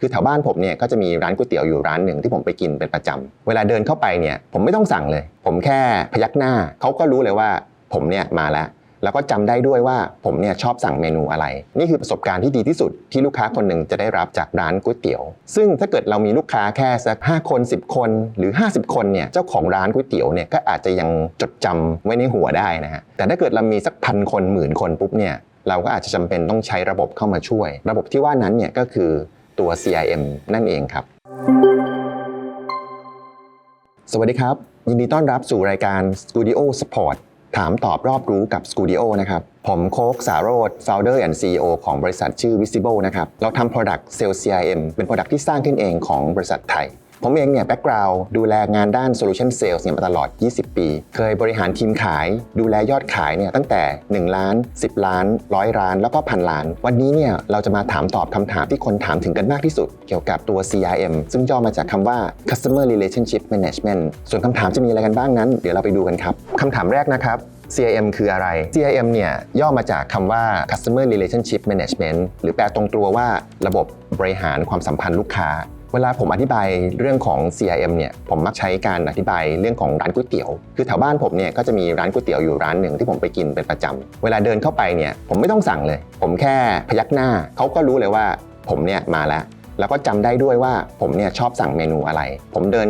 คือแถวบ้านผมเนี่ยก็จะมีร้านก๋วยเตี๋ยวอยู่ร้านหนึ่งที่ผมไปกินเป็นประจำเวลาเดินเข้าไปเนี่ยผมไม่ต้องสั่งเลย ผมแค่พยักหน้าเขาก็รู้เลยว่าผมเนี่ยมาแล้ว แล้วก็จำได้ด้วยว่าผมเนี่ยชอบสั่งเมนูอะไร นี่คือประสบการณ์ที่ดีที่สุดที่ลูกค้าคนหนึ่งจะได้รับจากร้านก๋วยเตี๋ยว ซึ่งถ้าเกิดเรามีลูกค้าแค่สัก5คน 10 คนหรือ 50 คนเนี่ยเจ้าของร้านก๋วยเตี๋ยวเนี่ยก็อาจจะยังจดจำไว้ในหัวได้นะฮะแต่ถ้าเกิดเรามีสักพันคนหมื่นคนปุ๊บเนี่ยเราก็อาจจะจำเป็นต้องใช้ระบบเข้ามาช่วย ระบบที่ว่านั้นเนี่ยก็คือ ตัว CRM นั่นเองครับ สวัสดีครับ ยินดีต้อนรับสู่รายการ Studio Support ถามตอบรอบรู้กับ Studio นะครับ ผมโคกสารโรธ Founder and CEO ของบริษัทชื่อ Visible นะครับ เราทำ Product Sales CRM เป็น Product ที่สร้างขึ้นเองของบริษัทไทย ผมเองเนี่ยแบ็กกราวด์ดูแลงานด้าน Solution Sales เนี่ยมาตลอด 20 ปี เคยบริหารทีมขาย ดูแลยอดขายเนี่ยตั้งแต่ 1 ล้าน 10 ล้าน100ล้าน แล้วก็พันล้าน วันนี้เนี่ยเราจะมาถามตอบคำถามที่คนถามถึงกันมากที่สุด เกี่ยวกับตัว CRM ซึ่งย่อมาจากคำว่า Customer Relationship Management ส่วนคำถามจะมีอะไรกันบ้างนั้น เดี๋ยวเราไปดูกันครับคำถามแรกนะครับ CRM คืออะไร CRM เนี่ยย่อมาจากคำว่า Customer Relationship Management หรือแปลตรงตัวว่าระบบบริหารความสัมพันธ์ลูกค้า เวลาผมอธิบายเรื่องของ CRM เนี่ยผมมักใช้การอธิบายเรื่องของร้านก๋วยเตี๋ยว คือแถวบ้านผมเนี่ยก็จะมีร้านก๋วยเตี๋ยวอยู่ร้านหนึ่งที่ผมไปกินเป็นประจำเวลาเดินเข้าไปเนี่ยผมไม่ต้องสั่งเลย ผมแค่พยักหน้าเขาก็รู้เลยว่าผมเนี่ยมาแล้ว แล้วก็จำได้ด้วยว่าผมเนี่ยชอบสั่งเมนูอะไร ผมเดิน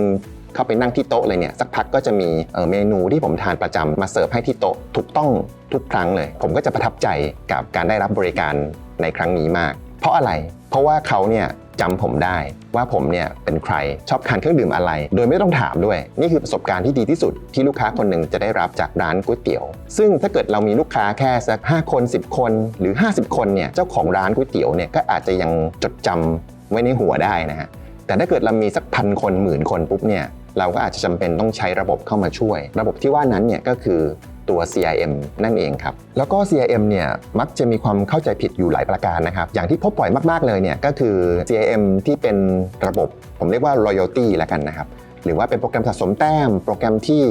เข้าไปนั่งที่โต๊ะเลยเนี่ยสักพักก็จะมีเเมนูที่ผมทานประจำมาเสิร์ฟให้ที่โต๊ะถูกต้องทุกครั้งเลย ผมก็จะประทับใจกับการได้รับบริการในครั้งนี้มาก เพราะอะไร เพราะว่าเขาเนี่ย จำผมได้ว่าผมเนี่ยเป็นใครชอบทานเครื่องดื่มอะไร โดยไม่ต้องถามด้วย นี่คือประสบการณ์ที่ดีที่สุดที่ลูกค้าคนหนึ่งจะได้รับจากร้านก๋วยเตี๋ยว ซึ่งถ้าเกิดเรามีลูกค้าแค่สัก5คน 10 คนหรือ 50 คนเนี่ยเจ้าของร้านก๋วยเตี๋ยวเนี่ยก็อาจจะยังจดจำไว้ในหัวได้นะฮะแต่ถ้าเกิดเรามีสักพันคนหมื่นคนปุ๊บเนี่ยเราก็อาจจะจำเป็นต้องใช้ระบบเข้ามาช่วย ระบบที่ว่านั้นเนี่ยก็คือ ตัว CRM นั่นเองครับ แล้วก็ CRM เนี่ยมักจะมีความเข้าใจผิดอยู่หลายประการนะครับ อย่างที่พบบ่อยมากๆเลยเนี่ยก็คือ CRM ที่เป็นระบบ ผมเรียกว่า loyalty แล้วกันนะครับ หรือว่าเป็นโปรแกรมสะสมแต้ม โปรแกรมที่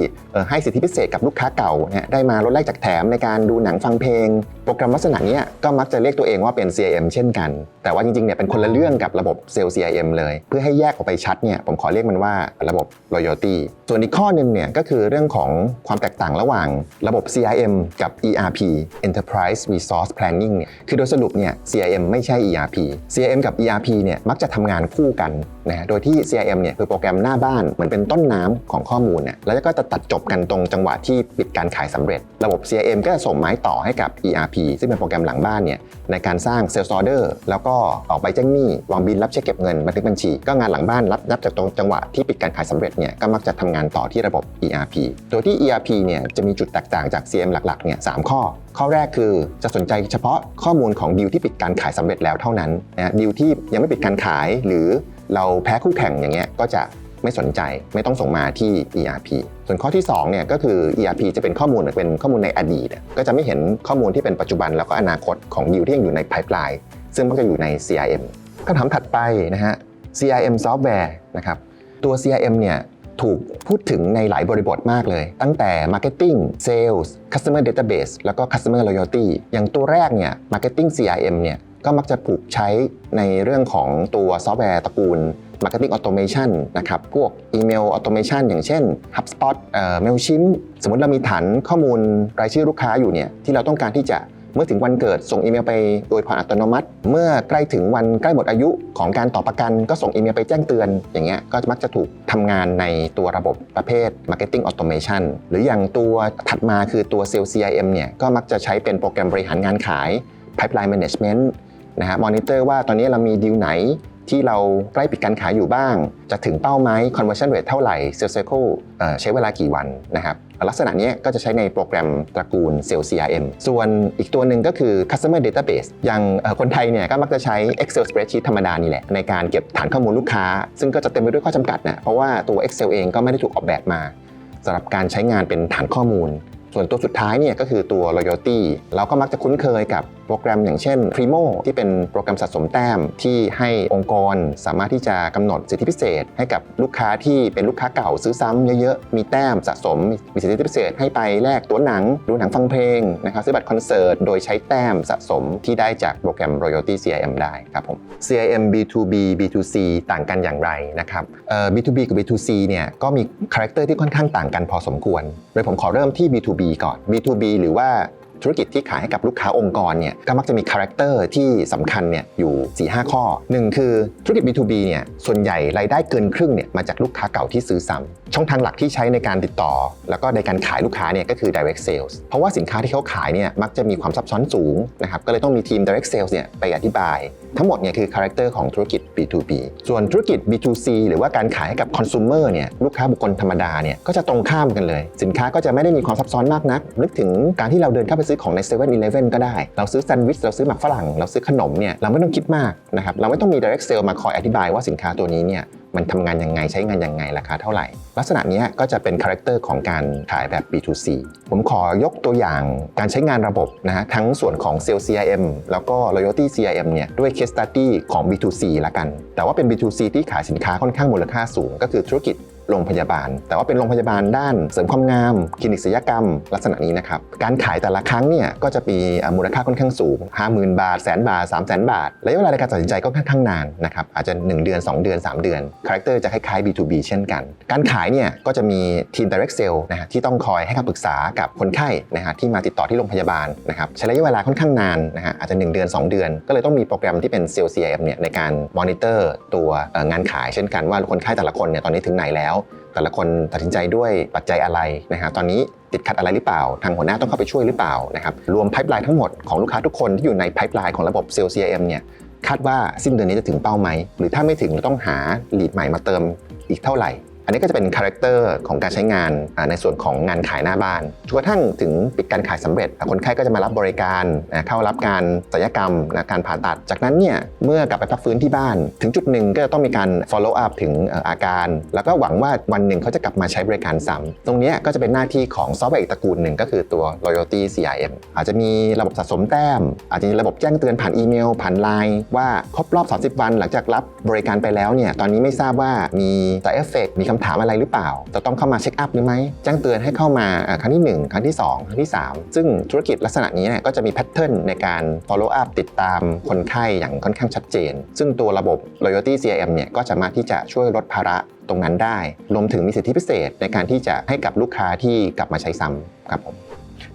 ให้สิทธิพิเศษกับลูกค้าเก่าเนี่ยได้มาลดแลกจากแถมในการดูหนังฟังเพลง โปรแกรมลักษณะนี้ก็มักจะเรียกตัวเองว่าเป็น CRM เช่นกัน แต่ว่าจริงๆเนี่ยเป็นคนละเรื่องกับระบบเซลล์ CRM เลย เพื่อให้แยกออกไปชัดเนี่ยผมขอเรียกมันว่าระบบ loyalty ส่วนอีกข้อหนึ่งเนี่ยก็คือเรื่องของความแตกต่างระหว่างระบบ CRM กับ ERP Enterprise Resource Planning เนี่ยคือโดยสรุปเนี่ย CRM ไม่ใช่ ERP CRM กับ ERP เนี่ยมักจะทำงานคู่กัน นะโดยที่ CRM เนี่ยคือโปรแกรมหน้าบ้านเหมือนเป็นต้นน้ำของข้อมูลเนี่ยแล้วก็จะตัดจบกันตรงจังหวะที่ปิดการขายสำเร็จ ระบบ CRM ก็จะส่งไม้ต่อให้กับ ERP ซึ่งเป็นโปรแกรมหลังบ้านเนี่ยในการสร้าง Sales Order แล้วก็ออกใบแจ้งหนี้วางบินรับเช็คเก็บเงินบันทึกบัญชี ก็งานหลังบ้านรับนับจากตรงจังหวะที่ปิดการขายสำเร็จเนี่ยก็มักจะทำงานต่อที่ระบบ ERP โดยที่ ERP เนี่ยจะมีจุดแตกต่างจาก CRM หลักๆเนี่ยสามข้อ ข้อแรกคือจะสนใจเฉพาะข้อมูลของดีลที่ปิดการขายสำเร็จแล้วเท่านั้นนะดีลที่ยังไม่ปิดการขายหรือ เราแพ้คู่แข่งอย่างเงี้ยก็จะไม่สนใจไม่ต้องส่งมาที่ ERP ส่วนข้อที่2เนี่ยก็คือ ERP จะเป็นข้อมูลเป็นข้อมูลในอดีต ก็จะไม่เห็นข้อมูลที่เป็นปัจจุบันแล้วก็อนาคตของดีลที่ยังอยู่ในไพล์ไลน์ซึ่งมักจะอยู่ใน CRM คำถามถัดไปนะฮะ CRM ซอฟต์แวร์นะครับตัว CRM เนี่ย ถูกพูดถึงในหลายบริบทมากเลย ตั้งแต่ Marketing Sales Customer Database แล้วก็ Customer Loyalty อย่างตัวแรกเนี่ย Marketing CRM เนี่ยก็มักจะถูกใช้ในเรื่องของตัวซอฟต์แวร์ตระกูล Marketing Automation นะครับ พวกอีเมล Automation อย่างเช่น HubSpot เอ่อ Mailchimp สมมติเรามีฐานข้อมูลรายชื่อลูกค้าอยู่เนี่ยที่เราต้องการที่จะ เมื่อถึงวันเกิดส่งอีเมลไปโดยผ่านอัตโนมัติ เมื่อใกล้ถึงวันใกล้หมดอายุของการต่อประกัน ก็ส่งอีเมลไปแจ้งเตือน อย่างเงี้ยก็มักจะถูกทำงานในตัวระบบประเภท Marketing Automation หรืออย่างตัวถัดมาคือตัว Sales CRM เนี่ยก็มักจะใช้เป็นโปรแกรมบริหารงานขาย Pipeline Management นะฮะมอนิเตอร์ว่าตอนนี้เรามีดีลไหนที่เราใกล้ปิดการขายอยู่บ้าง จะถึงเป้าไหม conversion rate เท่าไหร่ sales cycle เออใช้เวลากี่วันนะครับ ลักษณะนี้ก็จะใช้ในโปรแกรมตระกูล Sales CRM ส่วนอีกตัวหนึ่งก็คือ customer database อย่างคนไทยเนี่ยก็มักจะใช้ Excel spreadsheet ธรรมดานี่แหละ ในการเก็บฐานข้อมูลลูกค้า ซึ่งก็จะเต็มไปด้วยข้อจำกัดนะเพราะว่าตัว Excel เองก็ไม่ได้ถูกออกแบบมาสำหรับการใช้งานเป็นฐานข้อมูล ส่วนตัวสุดท้ายเนี่ยก็คือตัว loyalty เราก็มักจะคุ้นเคยกับโปรแกรมอย่างเช่น Primo ที่เป็นโปรแกรมสะสมแต้มที่ให้องค์กรสามารถที่จะกำหนดสิทธิพิเศษ ให้กับลูกค้าที่เป็นลูกค้าเก่าซื้อซ้ำเยอะๆ มีแต้มสะสม มีสิทธิพิเศษ ให้ไปแลกตัวหนัง ดูหนังฟังเพลงนะครับซื้อบัตรคอนเสิร์ต โดยใช้แต้มสะสมที่ได้จากโปรแกรม Royalty CIM ได้ครับผม CIM B2B B2C ต่างกันอย่างไรนะครับเอ่อ B2B กับ B2C เนี่ยก็มีคาแรคเตอร์ที่ค่อนข้างต่างกันพอสมควรโดยผมขอเริ่มที่ B2B ก่อน B2B หรือว่าธุรกิจที่ขายให้กับลูกค้าองค์กรเนี่ยก็มักจะมีคาแรคเตอร์ที่สำคัญเนี่ยอยู่ 4-5 ข้อ 1 คือธุรกิจ B2B เนี่ยส่วนใหญ่รายได้เกินครึ่งเนี่ยมาจากลูกค้าเก่าที่ซื้อซ้ำช่องทางหลักที่ใช้ในการติดต่อ แล้วก็ในการขายลูกค้าเนี่ยก็คือ direct sales เพราะว่าสินค้าที่เขาขายเนี่ยมักจะมีความซับซ้อนสูงนะครับก็เลยต้องมีทีม direct sales เนี่ยไปอธิบาย ทั้งหมดเนี่ยคือคาแรคเตอร์ของธุรกิจ B2B ส่วนธุรกิจ B2C หรือว่าการขายให้กับคอน sumer เนี่ยลูกค้าบุคคลธรรมดาเนี่ยก็จะตรงข้ามกันเลย สินค้าก็จะไม่ได้มีความซับซ้อนมากนัก นึกถึงการที่เราเดินเข้าไปซื้อของใน7 e เ e ่ e อก็ได้ เราซื้อแซนด์วิชเราซื้อหมักฝรั่งเราซื้อขนมเนี่ยเราไม่ต้องคิดมากนะครับเราไม่ต้องมี direct sale มาคอยอธิบายว่าสินค้าตัวนี้เนี่ย มันทำงานยังไงใช้งานยังไงราคาเท่าไหร่ ลักษณะนี้ก็จะเป็นคาแรคเตอร์ของการขายแบบ B2C ผมขอยกตัวอย่างการใช้งานระบบนะฮะทั้งส่วนของ Sales CRM แล้วก็ Loyalty CRM เนี่ยด้วย case study ของ B2C ละกัน แต่ว่าเป็น B2C ที่ขายสินค้าค่อนข้างมูลค่าสูง ก็คือธุรกิจ โรงพยาบาล แต่ว่าเป็นโรงพยาบาลด้านเสริมความงาม คลินิกศัลยกรรม ลักษณะนี้นะครับ การขายแต่ละครั้งเนี่ยก็จะมีมูลค่าค่อนข้างสูง 50,000 บาทแสนบาท 3 0 0 0 0 0บาท ระยะเวลาในการตัดสินใจก็ค่อนข้างนานนะครับอาจจะ 1 เดือน 2 เดือน 3 เดือน คาแรคเตอร์จะคล้ายๆ B2B เช่นกัน การขายเนี่ยก็จะมีทีม direct sale นะฮะที่ต้องคอยให้คำปรึกษากับคนไข้นะฮะที่มาติดต่อที่โรงพยาบาลนะครับใช้ระยะเวลาค่อนข้างนานนะฮะอาจจะ 1 เดือน 2 เดือน ก็เลยต้องมีโปรแกรมที่เป็น s a l e CRM เนี่ยในการมอนิเตอร์ตัวงานขายเช่นกันว่าคนไข้แต่ละคนเนี่ยตอนนี้ถึงไหนแล้ว แต่ละคนตัดสินใจด้วยปัจจัยอะไรนะฮะตอนนี้ติดขัดอะไรหรือเปล่า ทางหัวหน้าต้องเข้าไปช่วยหรือเปล่านะครับรวมไพ p e ไลน์ทั้งหมดของลูกค้าทุกคนที่อยู่ในไพ p e ไลน์ของระบบเซลล์ CRM เนี่ยคาดว่าสิ้นเดือนนี้จะถึงเป้าไหมหรือถ้าไม่ถึงเราต้องหาหลีดใหม่มาเติมอีกเท่าไหร่ อันนี้ก็จะเป็นคาแรคเตอร์ของการใช้งานในส่วนของงานขายหน้าบ้านจนกระทั่งถึงปิดการขายสำเร็จ คนไข้ก็จะมารับบริการเข้ารับการศัลยกรรมการผ่าตัด จากนั้นเนี่ยเมื่อกลับไปพักฟื้นที่บ้าน ถึงจุดหนึ่งก็จะต้องมีการ follow up ถึงอาการ แล้วก็หวังว่าวันหนึ่งเขาจะกลับมาใช้บริการซ้ำตรงนี้ก็จะเป็นหน้าที่ของซอฟต์แวร์อีกตระกูลหนึ่งก็คือตัว loyalty CRM อาจจะมีระบบสะสมแต้ม อาจจะมีระบบแจ้งเตือนผ่านอีเมล ผ่านไลน์ว่าครบรอบ 30 วัน หลังจากรับบริการไปแล้วเนี่ยตอนนี้ไม่ทราบว่ามี side effect มีคำถามอะไรหรือเปล่า จะต้องเข้ามาเช็คอัพหรือไม่แจ้งเตือนให้เข้ามาครั้งที่ 1 ครั้งที่ 2 ครั้งที่ 3 ซึ่งธุรกิจลักษณะนี้เนี่ยก็จะมีแพทเทิร์นในการ follow up ติดตามคนไข้อย่างค่อนข้างชัดเจน ซึ่งตัวระบบ loyalty CRM เนี่ยก็สามารถที่จะช่วยลดภาระตรงนั้นได้ รวมถึงมีสิทธิพิเศษในการที่จะให้กับลูกค้าที่กลับมาใช้ซ้ำครับผม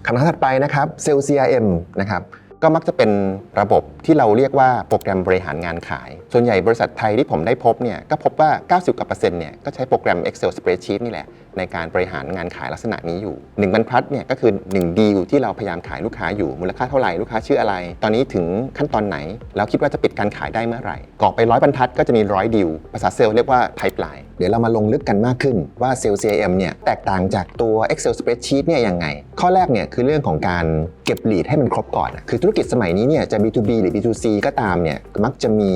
คำถามถัดไปนะครับ Sales CRM นะครับ ก็มักจะเป็นระบบที่เราเรียกว่าโปรแกรมบริหารงานขาย ส่วนใหญ่บริษัทไทยที่ผมได้พบเนี่ยก็พบว่า 90กว่าเปอร์เซ็นต์เนี่ยก็ใช้โปรแกรม Excel spreadsheet นี่แหละ ในการบริหารงานขายลักษณะนี้อยู่1บรรทัดเนี่ยก็คือ1ดีลที่เราพยายามขายลูกค้าอยู่มูลค่าเท่าไหร่ลูกค้าชื่ออะไร ตอนนี้ถึงขั้นตอนไหนแล้วคิดว่าจะปิดการขายได้เมื่อไหร่กรอกไปร้อยบรรทัดก็จะมีร้อยดีลภาษาเซลล์เรียกว่า pipeline ดี๋ยวเรามาลงลึกกันมากขึ้นว่า Sales CRM เนี่ยแตกต่างจากตัว Excel spreadsheet เนี่ยยังไง ข้อแรกเนี่ยคือเรื่องของการเก็บ lead ให้มันครบก่อน คือธุรกิจสมัยนี้เนี่ยจะ B2B หรือ B2C ก็ตามเนี่ยมักจะมี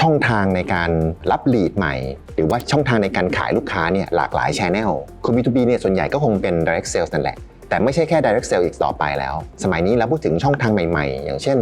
ช่องทางในการรับ lead ใหม่ หรือว่าช่องทางในการขายลูกค้าเนี่ยหลากหลาย channel คือ B2B เนี่ยส่วนใหญ่ก็คงเป็น direct sales นั่นแหละ แต่ไม่ใช่แค่ direct sales อีกต่อไปแล้ว สมัยนี้เราพูดถึงช่องทางใหม่ ๆ อย่างเช่น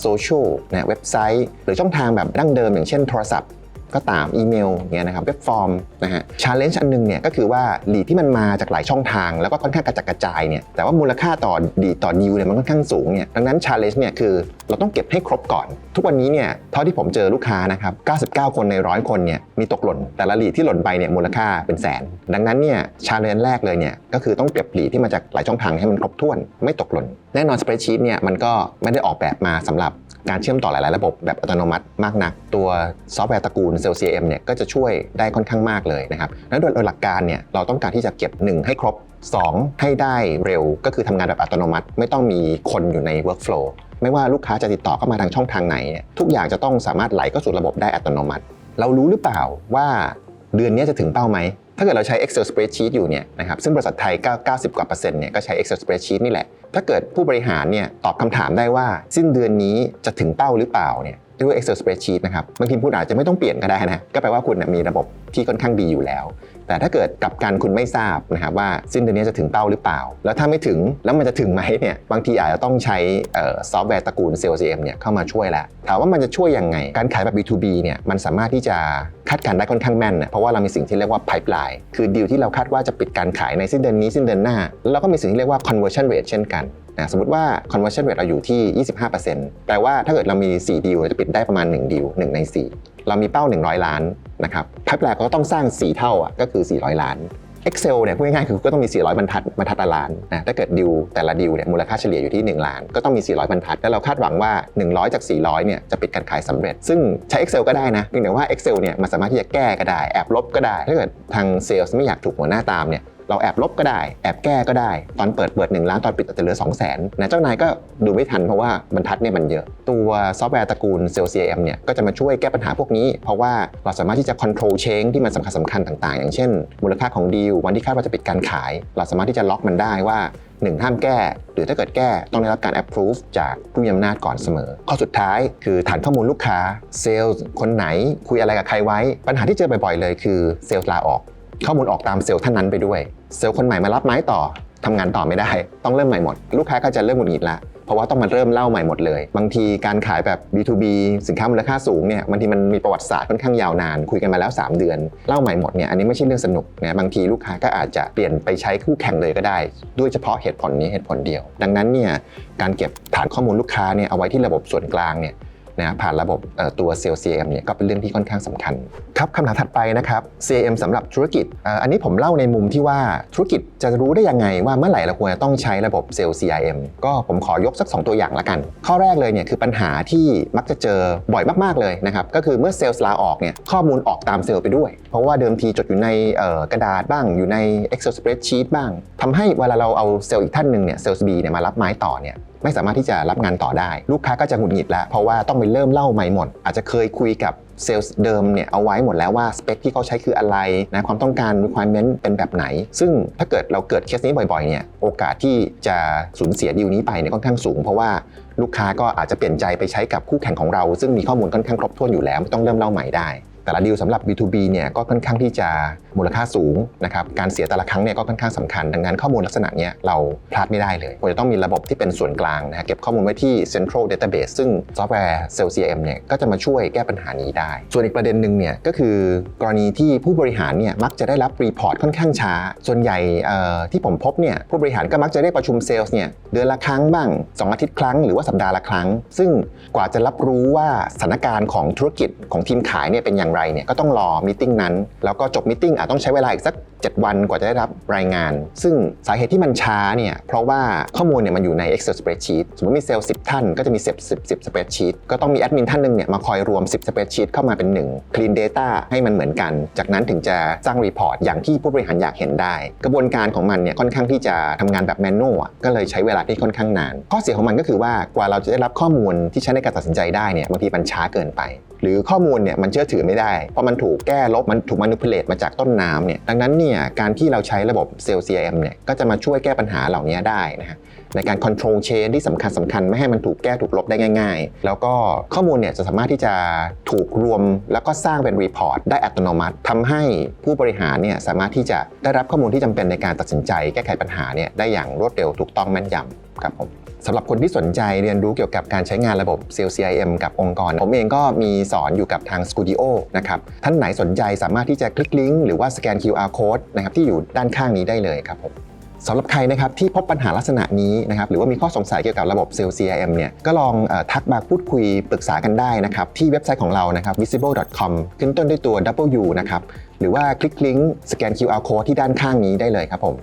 โซเชียลนะเว็บไซต์ หรือช่องทางแบบดั้งเดิมอย่างเช่นโทรศัพท์ ก็ตามอีเมลเนี่ยนะครับเว็บฟอร์มนะฮะชาเลนจ์อันหนึงเนี่ยก็คือว่าลีดที่มันมาจากหลายช่องทาง แล้วก็ค่อนข้างกระจัดกระจายเนี่ยแต่ว่ามูลค่าต่อดีต่อดิวเนี่ยมันค่อนข้างสูงเนี่ยดังนั้นชาเลนจ์เนี่ยคือเราต้องเก็บให้ครบก่อน ทุกวันนี้เนี่ยเท่าที่ผมเจอลูกค้านะครับ 99 คนในร้อยคนเนี่ยมีตกหล่น แต่ละลีดที่หล่นไปเนี่ยมูลค่าเป็นแสน ดังนั้นเนี่ยชาเลนจ์แรกเลยเนี่ยก็คือต้องเก็บลีดที่มาจากหลายช่องทางให้มันครบถ้วน ไม่ตกหล่น แน่นอนสเปรดชีตเนี่ยมันก็ไม่ได้ออกแบบมาสำหรับ การเชื่อมต่อหลาย ๆ ระบบแบบอัตโนมัติมากนัก ตัวซอฟต์แวร์ตระกูล Cell CM เนี่ยก็จะช่วยได้ค่อนข้างมากเลยนะครับแล้วโดยหลักการเนี่ยเราต้องการที่จะเก็บ 1 ให้ครบ 2 ให้ได้เร็ว ก็คือทำงานแบบอัตโนมัติ ไม่ต้องมีคนอยู่ใน workflow ไม่ว่าลูกค้าจะติดต่อเข้ามาทางช่องทางไหนนทุกอย่างจะต้องสามารถไหลเข้าสู่ระบบได้อัตโนมัติ เรารู้หรือเปล่าว่าเดือนนี้จะถึงเป้าไหม ถ้าเกิดเราใช้ Excel spreadsheet อยู่เนี่ยนะครับซึ่งบริษัทไทย 90 กว่าเปอร์เซ็นต์เนี่ยก็ใช้ Excel spreadsheet นี่แหละ ถ้าเกิดผู้บริหารเนี่ยตอบคำถามได้ว่า สิ้นเดือนนี้จะถึงเป้าหรือเปล่าเนี่ยด้วย Excel spreadsheet นะครับบางทีคุณอาจจะไม่ต้องเปลี่ยนก็ได้นะก็แปลว่าคุณมีระบบที่ค่อนข้างดีอยู่แล้ว แต่ถ้าเกิดกลับกันคุณไม่ทราบนะครับว่าสิ้นเดือนนี้จะถึงเป้าหรือเปล่า แล้วถ้าไม่ถึงแล้วมันจะถึงไหมเนี่ยบางทีอาจจะต้องใช้ซอฟต์แวร์ตระกูล Sales CM เนี่ยเข้ามาช่วยแล้ว ถามว่ามันจะช่วยยังไง การขายแบบ B2B เนี่ยมันสามารถที่จะคาดการได้ค่อนข้างแม่นนะเพราะว่าเรามีสิ่งที่เรียกว่า pipeline คือดีลที่เราคาดว่าจะปิดการขายในสิ้นเดือนนี้สิ้นเดือนหน้า แล้วเราก็มีสิ่งที่เรียกว่า conversion rate เช่นกัน สมมติว่า conversion rate เราอยู่ที่ 25%แปลว่าถ้าเกิดเรามี 4 ดีลเราจะปิดได้ประมาณ 1 ดีล 1 ใน 4 เรามีเป้า 100 ล้านนะครับ pipeline ก็ต้องสร้าง 4 เท่าอะก็คือ 400 ล้าน Excel เนี่ยพูดง่ายๆคือก็ต้องมี 400 บรรทัดบรรทัดละล้านนะถ้าเกิดดิวแต่ละดิวเนี่ยมูลค่าเฉลี่ยอยู่ที่ 1 ล้าน ก็ต้องมี 400 บรรทัด แล้วเราคาดหวังว่า 100 จาก 400 เนี่ยจะปิดการขายสำเร็จ ซึ่งใช้ Excel ก็ได้นะเพียงแต่ว่า Excel เนี่ยมันสามารถที่จะแก้ก็ได้ แอบลบก็ได้ ถ้าเกิดทางเซลล์ไม่อยากถูกหัวหน้าตามเนี่ย เราแอบลบก็ได้ แอบแก้ก็ได้ ตอนเปิดเปิด1ล้านตอนปิดอาจจะเหลือ2 0 0 0 0นนะเจ้านายก็ดูไม่ทันเพราะว่าบรรทัดเนี่ยมันเยอะ ตัวซอฟต์แวร์ตระกูล s a l e CRM เนี่ยก็จะมาช่วยแก้ปัญหาพวกนี้ เพราะว่าเราสามารถที่จะ control chain ที่มันสำคัญสำคัญต่างๆ อย่างเช่น มูลค่าของดีลวันที่คาดว่าจะปิดการขาย เราสามารถที่จะล็อกมันได้ว่า1ห้ามแก้ หรือถ้าเกิดแก้ต้องได้รับการ approve จากผู้มีอำนาจก่อนเสมอ ข้อสุดท้ายคือฐานข้อมูลลูกค้าเซลล์คนไหนคุยอะไรกับใครไว้ ปัญหาที่เจอบ่อยๆเลยคือเซลล์ลาออก ข้อมูลออกตามเซลล์ท่านนั้นไปด้วย เซลล์คนใหม่มารับไม้ต่อทำงานต่อไม่ได้ ต้องเริ่มใหม่หมด ลูกค้าก็จะเริ่มหงุดหงิดละเพราะว่าต้องมาเริ่มเล่าใหม่หมดเลย บางทีการขายแบบ B2B สินค้ามูลค่าสูงเนี่ยบางทีมันมีประวัติศาสตร์ค่อนข้างยาวนาน คุยกันมาแล้ว 3 เดือน เล่าใหม่หมดเนี่ยอันนี้ไม่ใช่เรื่องสนุกนะบางทีลูกค้าก็อาจจะเปลี่ยนไปใช้คู่แข่งเลยก็ได้ ด้วยเฉพาะเหตุผลนี้เหตุผลเดียว ดังนั้นเนี่ยการเก็บฐานข้อมูลลูกค้าเนี่ยเอาไว้ที่ระบบส่วนกลางเนี่ย นะผ่านระบบตัว s a l e CRM เนี่ยก็เป็นเรื่องที่ค่อนข้างสำคัญครับคำถามถัดไปนะครับ CRM สำหรับธุรกิจอันนี้ผมเล่าในมุมที่ว่าธุรกิจจะรู้ได้ยังไงว่าเมื่อไหร่เราควรจะต้องใช้ระบบ s a l e CRM ก็ผมขอยกสัก 2 ตัวอย่างละกัน ข้อแรกเลยเนี่ยคือปัญหาที่มักจะเจอบ่อยมากๆเลยนะครับก็คือเมื่อเซลล์ลาออกเนี่ยข้อมูลออกตามเซลล์ไปด้วย เพราะว่าเดิมทีจดอยู่ในกระดาษบ้างอยู่ใน Excel spreadsheet บ้างทำให้เวลาเราเอาเซลล์อีกท่านหนึ่งเนี่ยเซลล์ B เนี่ยมารับไม้ต่อเนี่ย ไม่สามารถที่จะรับงานต่อได้ ลูกค้าก็จะหงุดหงิดแล้ว เพราะว่าต้องไปเริ่มเล่าใหม่หมด อาจจะเคยคุยกับเซลล์เดิมเนี่ยเอาไว้หมดแล้วว่าสเปคที่เขาใช้คืออะไรนะความต้องการ requirement เป็นแบบไหน ซึ่งถ้าเกิดเราเกิดเคสนี้บ่อยๆเนี่ยโอกาสที่จะสูญเสียดีลนี้ไปเนี่ยค่อนข้างสูง เพราะว่าลูกค้าก็อาจจะเปลี่ยนใจไปใช้กับคู่แข่งของเรา ซึ่งมีข้อมูลค่อนข้างครบถ้วนอยู่แล้วไม่ต้องเริ่มเล่าใหม่ได้ แต่ละดีลสำหรับ B2B เนี่ยก็ค่อนข้างที่จะมูลค่าสูงนะครับการเสียแต่ละครั้งเนี่ยก็ค่อนข้างสำคัญ ดังนั้นข้อมูลลักษณะเนี้ยเราพลาดไม่ได้เลยควรจะต้องมีระบบที่เป็นส่วนกลางนะฮะเก็บข้อมูลไว้ที่ Central Database ซึ่งซอฟต์แวร์ Sales CRM เนี่ยก็จะมาช่วยแก้ปัญหานี้ได้ ส่วนอีกประเด็นหนึ่งเนี่ยก็คือกรณีที่ผู้บริหารเนี่ยมักจะได้รับรีพอร์ตค่อนข้างช้า ส่วนใหญ่เอ่อที่ผมพบเนี่ยผู้บริหารก็มักจะได้ประชุมเซลล์เนี่ยเดือนละครั้งบ้าง 2 อาทิตย์ครั้งหรือว่าสัปดาห์ละครั้ง ซึ่งกว่าจะรับรู้ว่าสถานการณ์ของธุรกิจของทีมขายเนี่ยเป็นอย่างไรเนี่ยก็ต้องรอมีติ้งนั้น แล้วก็จบมีติ้งอาจต้องใช้เวลาอีกสัก 7 วันกว่าจะได้รับรายงาน ซึ่งสาเหตุที่มันช้าเนี่ยเพราะว่าข้อมูลเนี่ยมันอยู่ใน Excel spreadsheet สมมติมีเซลล์10 ท่านก็จะมี10 10 10 spreadsheet ก็ต้องมีแอดมินท่านหนึ่งเนี่ยมาคอยรวม 10 spreadsheet เข้ามาเป็น 1 clean data ให้มันเหมือนกัน จากนั้นถึงจะสร้างรีพอร์ตอย่างที่ผู้บริหารอยากเห็นได้ กระบวนการของมันเนี่ยค่อนข้างที่จะทำงานแบบแมนนวลก็เลยใช้เวลาที่ค่อนข้างนาน ข้อเสียของมันก็คือว่ากว่าเราจะได้รับข้อมูลที่ใช้ในการตัดสินใจได้เนี่ยบางทีมันช้าเกินไป หรือข้อมูลเนี่ยมันเชื่อถือไม่ได้เพราะมันถูกแก้ลบมันถูกมานิ p u l a t e มาจากต้นน้ำเนี่ยดังนั้นเนี่ยการที่เราใช้ระบบ Sales CRM เนี่ยก็จะมาช่วยแก้ปัญหาเหล่านี้ได้นะฮะในการ control chain ที่สำคัญสคัญไม่ให้มันถูกแก้ถูกลบได้ง่าย ๆ แล้วก็ข้อมูลเนี่ยจะสามารถที่จะถูกรวม แล้วก็สร้างเป็น report ได้อัตโนมัติทำให้ผู้บริหารเนี่ยสามารถที่จะได้รับข้อมูลที่จำเป็นในการตัดสินใจ แก้ไขปัญหาเนี่ยได้อย่างรวดเร็วถูกต้องแม่นยำครับผม สำหรับคนที่สนใจเรียนรู้เกี่ยวกับการใช้งานระบบ Sales CIM กับองค์กร ผมเองก็มีสอนอยู่กับทาง Studio นะครับ ท่านไหนสนใจสามารถที่จะคลิกลิงก์หรือว่าสแกน QR code นะครับที่อยู่ด้านข้างนี้ได้เลยครับผมสำหรับใครนะครับที่พบปัญหาลักษณะนี้นะครับหรือว่ามีข้อสงสัยเกี่ยวกับระบบ Sales CRM เนี่ยก็ลองอทักมาพูดคุยปรึกษากันได้นะครับที่เว็บไซต์ของเรานะครับ visible.com ขึ้นต้นด้วยตัว W นะครับหรือว่าคลิกลิงก์สแกน QR code ที่ด้านข้างนี้ได้เลยครับผม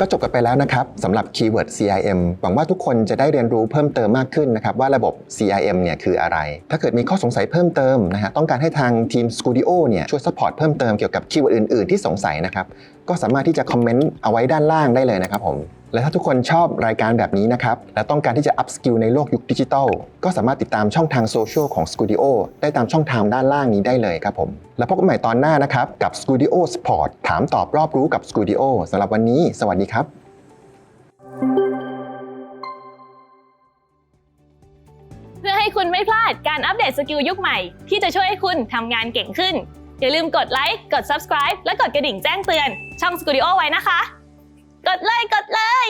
ก็จบกันไปแล้วนะครับสำหรับคีย์เวิร์ด CIM หวังว่าทุกคนจะได้เรียนรู้เพิ่มเติมมากขึ้นนะครับว่าระบบ CIM เนี่ยคืออะไร ถ้าเกิดมีข้อสงสัยเพิ่มเติมนะฮะต้องการให้ทางทีม Studio เนี่ยช่วยซัพพอร์ตเพิ่มเติมเกี่ยวกับคีย์เวิร์ดอื่นๆ ที่สงสัยนะครับก็สามารถที่จะคอมเมนต์เอาไว้ด้านล่างได้เลยนะครับผม และถ้าทุกคนชอบรายการแบบนี้นะครับ และต้องการที่จะอัพสกิลในโลกยุคดิจิทัล ก็สามารถติดตามช่องทางโซเชียลของ Studio ได้ตามช่องทางด้านล่างนี้ได้เลยครับผม แล้วพบกันใหม่ตอนหน้านะครับ กับ Studio Sport ถามตอบรอบรู้กับ Studio สำหรับวันนี้ สวัสดีครับ เพื่อให้คุณไม่พลาดการอัปเดตสกิลยุคใหม่ ที่จะช่วยให้คุณทำงานเก่งขึ้น อย่าลืมกดไลค์กด subscribe และกดกระดิ่งแจ้งเตือน ช่อง Studio ไว้นะคะ กดเลยกดเลย